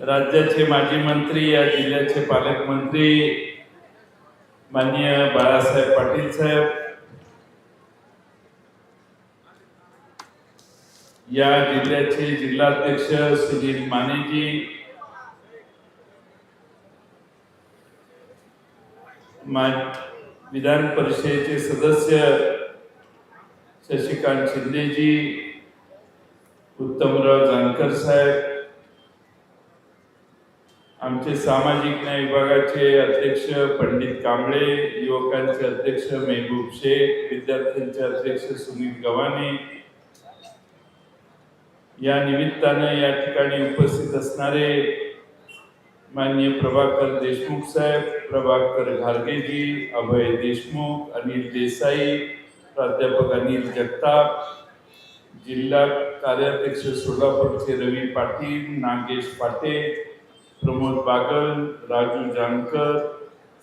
राज्याचे माजी मंत्री या जिल्ह्याचे पालकमंत्री माननीय बाळासाहेब पाटील साहेब या जिल्ह्याचे जिल्हाध्यक्ष सुनील मानेजी मा- विधान परिषदेचे सदस्य शशिकांत शिंदेजी उत्तमराव जानकर साहेब आमचे सामाजिक न्याय विभागाचे अध्यक्ष पंडित कांबळे युवकांचे अध्यक्ष मेहबूब शेख विद्यार्थ्यांचे अध्यक्ष सुनील गव्हाणे. या निमित्तानं या ठिकाणी उपस्थित असणारे माननीय प्रभाकर देशमुख साहेब प्रभाकर घारगेजी अभय देशमुख अनिल देसाई प्राध्यापक अनिल जगताप जिल्हा कार्याध्यक्ष सोलापूरचे रवी पाटील नागेश पाटे प्रमोद बागल राजू जानकर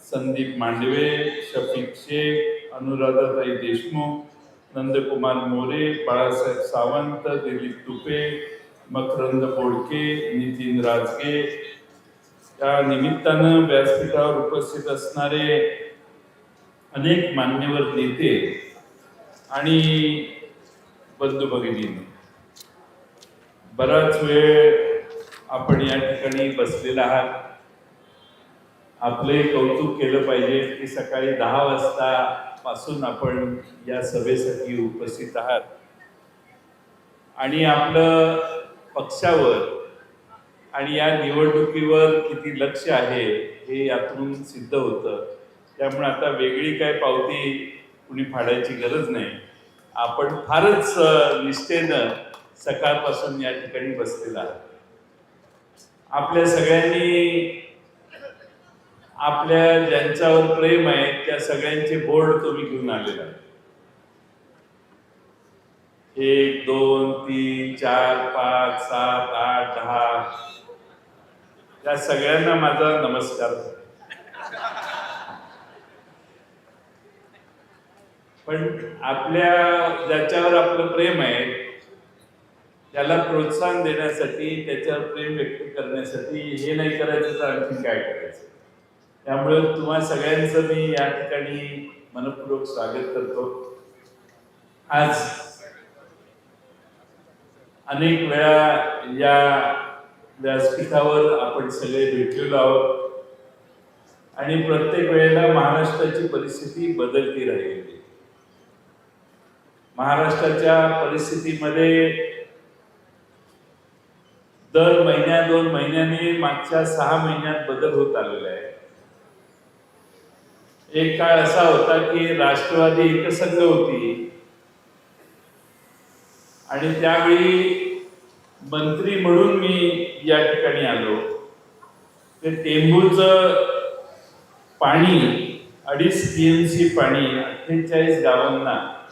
संदीप मांडवे शफीक शेख अनुराधाताई देशमुख नंदकुमार मोरे बाळासाहेब सावंत दिलीप तुपे मकरंद बोडके नितीन राजगे. त्या निमित्तानं व्यासपीठावर उपस्थित असणारे अनेक मान्यवर नेते आणि बंधू भगिनी बराच वेळ आपण या ठिकाणी बसलेला आहात. आपले कौतुक केलं पाहिजे की सकाळी दहा वाजता पासून आपण या सभेसाठी उपस्थित आहात. आणि आपलं पक्षावर आणि या निवडणुकीवर किती लक्ष आहे हे यातून सिद्ध होतं. त्यामुळे आता वेगळी काय पावती कुणी फाडायची गरज नाही. आपण फारच निष्ठेनं सकाळपासून या ठिकाणी बसलेला आहात. आपल्या सगळ्यांनी आपल्या ज्यांच्यावर प्रेम आहे त्या सगळ्यांचे बोर्ड तुम्ही घेऊन आलेला आहे. एक दोन तीन चार पाच सात आठ दहा त्या सगळ्यांना माझा नमस्कार पण आपल्या ज्याच्यावर आपलं प्रेम आहे त्याला प्रोत्साहन देण्यासाठी त्याच्यावर प्रेम व्यक्त करण्यासाठी हे नाही करायचं तर आणखी काय करायचं? त्यामुळे तुम्हा सगळ्यांचं मी या ठिकाणी मनपूर्वक स्वागत करतो. आज अनेक वेळा या व्यासपीठावर आपण सगळे भेटलेलो आहोत आणि प्रत्येक वेळेला महाराष्ट्राची परिस्थिती बदलती राहिलेली. महाराष्ट्राच्या परिस्थितीमध्ये दर महिन्या दोन महिन्याने मागच्या सहा महिन्यात बदल होत आलेला आहे. एक काळ असा होता की राष्ट्रवादी एकसंघ होती. आणि त्यावेळी मंत्री म्हणून मी या ठिकाणी आलो. ते टेंभूरचं पाणी अडीच टीएमसी पाणी अठ्ठेचाळीस गावांना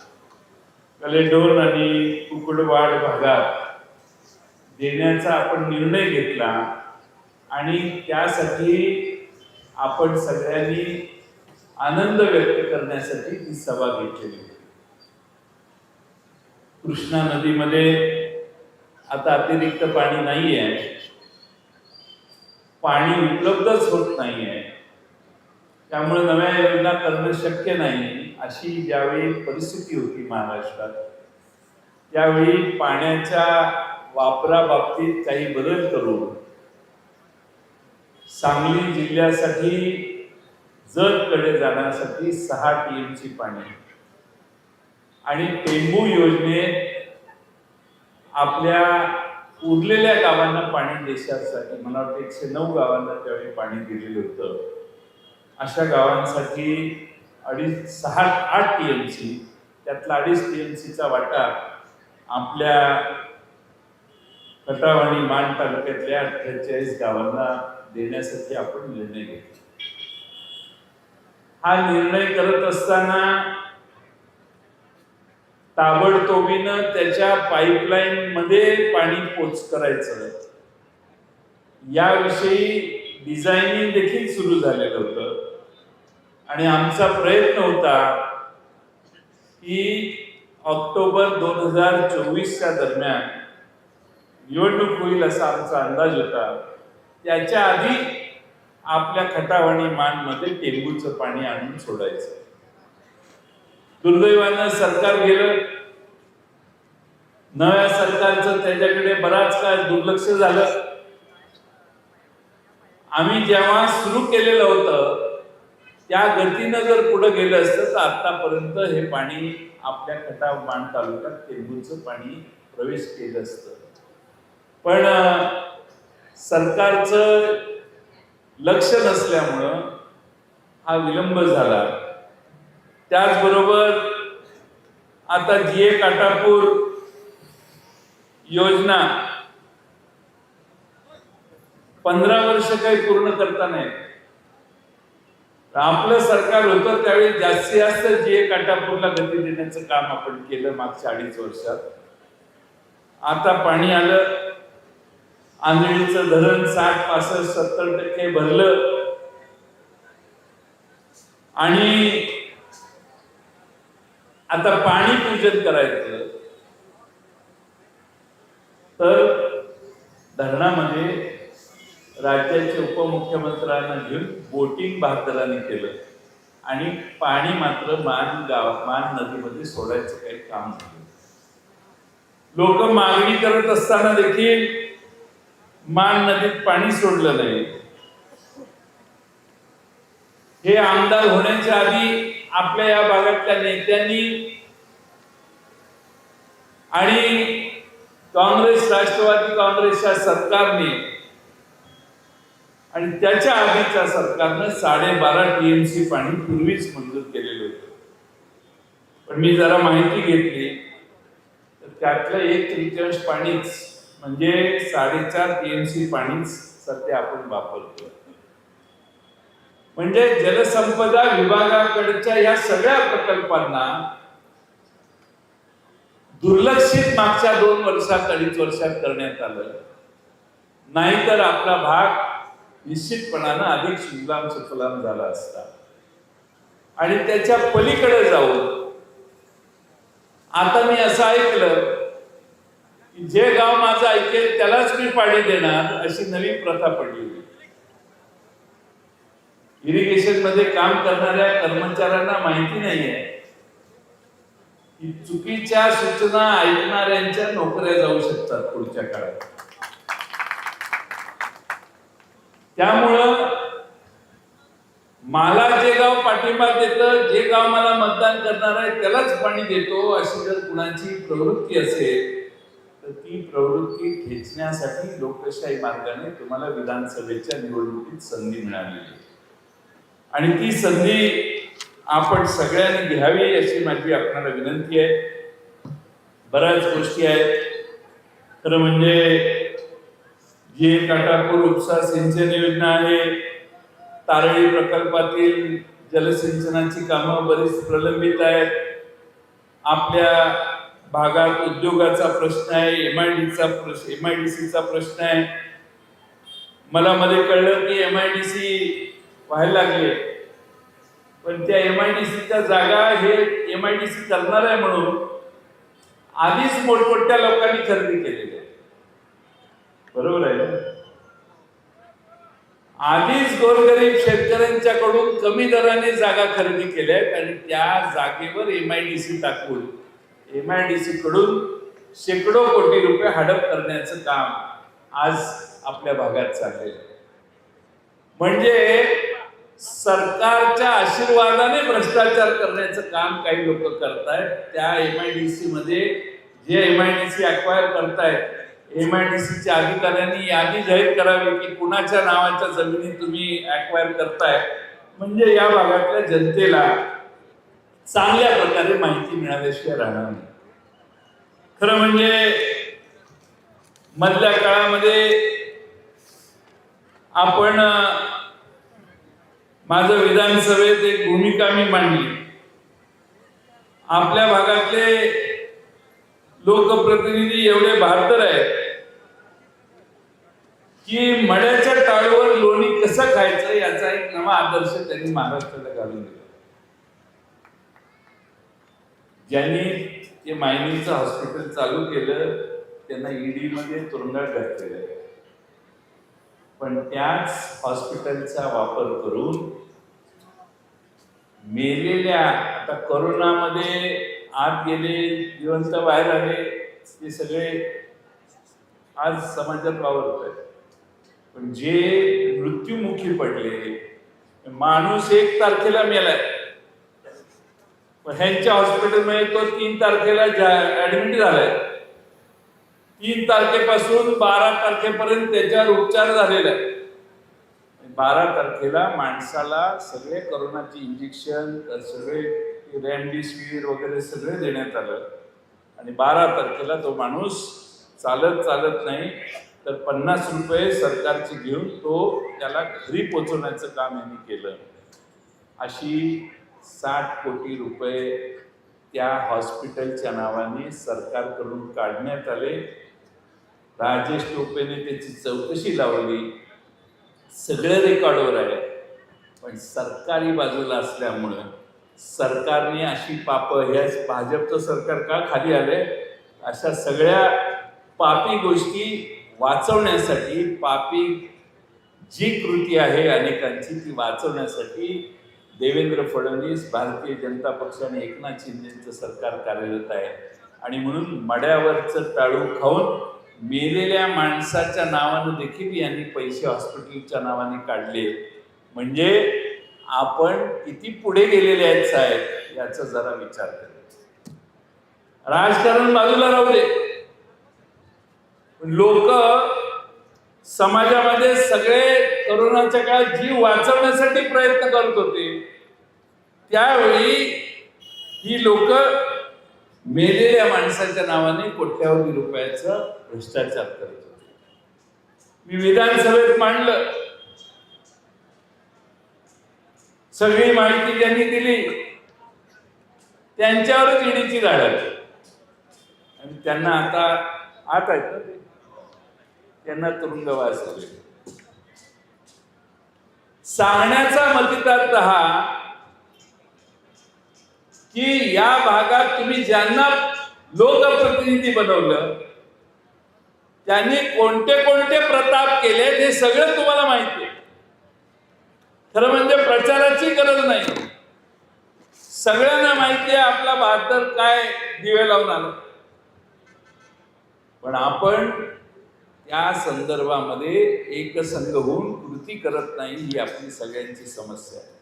कलेडोन आणि कुकडवाड भागात देण्याचा आपण निर्णय घेतला आणि त्यासाठी आपण सगळ्यांनी आनंद व्यक्त करण्यासाठी ती सभा घेतलेली होती. कृष्णा नदीमध्ये आता अतिरिक्त पाणी नाही आहे पाणी उपलब्धच होत नाही आहे त्यामुळे नव्या योजना करणं शक्य नाही अशी ज्यावेळी परिस्थिती होती महाराष्ट्रात त्यावेळी पाण्याच्या वापराबाबतीत काही बदल करून सांगली जिल्ह्यासाठी जतकडे जाण्यासाठी सहा टीएमसी पाणी. आणि टेंबू योजनेत आपल्या उरलेल्या गावांना पाणी देशासाठी मला वाटतं एकशे नऊ गावांना त्यावेळी पाणी दिलेलं होतं. अशा गावांसाठी अडीच सहा आठ टी एम सी त्यातला अडीच टी एम सीचा वाटा आपल्या खटाव आणि मान तालुक्यातल्या अठ्ठेचाळीस गावांना देण्यासाठी आपण निर्णय घेतला. हा निर्णय करत असताना ताबडतोबीनं त्याच्या पाईपलाईन मध्ये पाणी पोच करायचं. याविषयी डिझायनिंग देखील सुरू झालेलं होतं. आणि आमचा प्रयत्न होता की ऑक्टोबर दोन हजार चोवीसच्या दरम्यान निवडणूक होईल असा आमचा अंदाज होता. त्याच्या आधी आपल्या खटावाणी मानमध्ये टेंबूचं पाणी आणून सोडायचं. दुर्दैवानं सरकार गेलं. नव्या सरकारचं त्याच्याकडे बराच काळ दुर्लक्ष झालं. आम्ही जेव्हा सुरू केलेलं होतं त्या गतीनं जर पुढे गेलं असतं तर आतापर्यंत हे पाणी आपल्या खटा मान तालुक्यात टेंबूचं पाणी प्रवेश केलं असतं. पण सरकारचं लक्ष नसल्यामुळं हा विलंब झाला. त्याचबरोबर आता जी ए काटापूर योजना पंधरा वर्ष काही पूर्ण करता नाही. आपलं सरकार होतं त्यावेळी जास्तीत जास्त जी ए काटापूरला गती देण्याचं काम आपण केलं मागच्या अडीच वर्षात. आता पाणी आलं आंधळीचं धरण साठ पासष्ट सत्तर टक्के भरलं. आणि आता पाणी पूजन करायचं तर धरणामध्ये राज्याचे उपमुख्यमंत्र्यांना घेऊन बोटिंग बहादरांनी केलं. आणि पाणी मात्र मान गाव मान नदीमध्ये सोडायचं काही काम झालं लोक मागणी करत असताना देखील मान नदीत पाणी सोडलं नाही. हे आमदार होण्याच्या आधी आपल्या या भागातल्या नेत्यांनी आणि काँग्रेस राष्ट्रवादी काँग्रेसच्या सरकारने आणि त्याच्या आधीच्या सरकारनं साडेबारा टीएमसी पाणी पूर्वीच मंजूर केलेलं होतं. पण मी जरा माहिती घेतली तर त्यातलं एक तृतीयांश पाणीच म्हणजे साडेचार पीएमसी पाणी सध्या आपण वापरतो म्हणजे जलसंपदा विभागाकडच्या या सगळ्या प्रकल्पांना दुर्लक्षित मागच्या दोन वर्षात अडीच वर्षात करण्यात आलं. नाहीतर आपला भाग निश्चितपणानं अधिक सुजलाम सुफलाम झाला असता. आणि त्याच्या पलीकडे जाऊन आता मी असं ऐकलं की जे गाव माझं ऐकेल त्यालाच मी पाणी देणार अशी नवी प्रथा पडली इरिगेशनमध्ये काम करणाऱ्या कर्मचाऱ्यांना माहिती नाहीये की चुकीच्या सूचना ऐकणाऱ्यांच्या नोकऱ्या जाऊ शकतात पुढच्या काळात. त्यामुळं मला जे गाव पाठिंबा देतं जे गाव मला मतदान करणार आहे त्यालाच पाणी देतो अशी जर कुणाची प्रवृत्ती असेल तर ती प्रवृत्ती खेचण्यासाठी लोकशाही मार्गाने तुम्हाला विधानसभेच्या निवडणुकीत संधी मिळाली आणि ती संधी आपण सगळ्यांनी घ्यावी अशी माझी आपणाला विनंती आहे. बऱ्याच गोष्टी आहेत. खरं म्हणजे जे काटापूर उपसा सिंचन योजना आहे तारळी प्रकल्पातील जलसिंचनाची कामं बरीच प्रलंबित आहेत. आपल्या भागात उद्योगाचा प्रश्न आहे एम आय डीचा प्रश्न एम आय डी सीचा प्रश्न आहे. मला मध्ये कळलं की एम आय डी सी व्हायला लागले. पण त्या एम आय डी सीच्या जागा हे एम आय डी सी करणार आहे म्हणून आधीच मोठमोठ्या लोकांनी खरेदी केलेली आहे. बरोबर आहे आधीच गोरगरीब शेतकऱ्यांच्याकडून कमी दराने जागा खरेदी केल्या आहेत आणि त्या जागेवर एम आय डी सी टाकून एम आय डी सी कडून शेकडो कोटी रुपये हडप करण्याचं काम आज आपल्या भागात चाललेलं म्हणजे सरकारच्या आशीर्वादाने भ्रष्टाचार करण्याचं काम काही लोक करतायत. त्या एम आय डी सी मध्ये जे M I D C acquire करतायत एम आय डी सीच्या अधिकाऱ्यांनी यादी जाहीर करावी की कुणाच्या नावाच्या जमिनी तुम्ही अक्वायर करताय. म्हणजे या भागातल्या जनतेला चांगल्या प्रकारे माहिती मिळाल्याशिवाय राहणार नाही. खरं म्हणजे मधल्या काळामध्ये आपण माझं विधानसभेत एक भूमिका मी मांडली. आपल्या भागातले लोकप्रतिनिधी एवढे भारतर आहेत की मड्याच्या टाळूवर लोणी कसं खायचं याचा एक नवा आदर्श त्यांनी महाराष्ट्राला घालून दिला. ज्यांनी ते मायनिंगचं हॉस्पिटल चालू केलं त्यांना ईडी मध्ये तुरुंगात घातलेलं आहे. पण त्याच हॉस्पिटलचा वापर करून मेलेल्या आता करोनामध्ये आत गेले जिवंत बाहेर आले ते सगळे आज समाजात वावरत आहेत. पण जे मृत्युमुखी पडले माणूस एक तारखेला मेलाय. ह्यांच्या हॉस्पिटलमध्ये तो तीन तारखेला ऍडमिट झालाय. तीन तारखेपासून बारा तारखेपर्यंत त्याच्यावर उपचार झालेला आहे बारा तारखेला माणसाला सगळे करोनाचे इंजेक्शन सगळे रॅमडिसिवीर वगैरे सगळे देण्यात आलं. आणि बारा तारखेला तो माणूस चालत चालत नाही तर पन्नास रुपये सरकारचे घेऊन तो त्याला घरी पोचवण्याचं काम यांनी केलं. अशी साठ कोटी रुपये त्या हॉस्पिटलच्या नावाने सरकारकडून काढण्यात आले. राजेश टोपेने त्याची चौकशी लावली. सगळं रेकॉर्डवर आहे. पण सरकारी बाजूला असल्यामुळं सरकारने अशी पापं ह्याच भाजपचं सरकार का खाली आलंय? अशा सगळ्या पापी गोष्टी वाचवण्यासाठी पापी जी कृती आहे अनेकांची ती वाचवण्यासाठी देवेंद्र फडणवीस भारतीय जनता पक्ष आणि एकनाथ शिंदेचं सरकार कार्यरत आहे. आणि म्हणून मड्यावरचं टाळू खाऊन मेलेल्या माणसाच्या नावानं देखील यांनी पैसे हॉस्पिटलच्या नावाने काढले. म्हणजे आपण किती पुढे गेलेले आहेत साहेब याचा जरा विचार करा. राजकारण बाजूला राहू दे. लोक समाजामध्ये सगळे करोनाच्या काळात जीव वाचवण्यासाठी प्रयत्न करत होते. त्यावेळी ही लोक मेलेल्या माणसाच्या नावाने कोट्यावधी रुपयाचा भ्रष्टाचार करत होते. मी विधानसभेत मांडलं. सगळी माहिती ज्यांनी दिली त्यांच्यावरच ईडीची झाडं आणि त्यांना आता आत आहेत ना ते. त्यांना तुरुंगवास झाले सांगण्याचा मतितार्थ हा की या भागात तुम्ही ज्यांना लोकप्रतिनिधी बनवलं त्यांनी कोणते कोणते प्रताप केले हे सगळं तुम्हाला माहिती आहे. खरं म्हणजे प्रचाराची गरज नाही. सगळ्यांना माहिती आहे आपला बहादर काय दिवे लावून आला पण आपण त्या संदर्भामध्ये एकसंघ होऊन कृती करत नाही ही आपली सगळ्यांची समस्या आहे.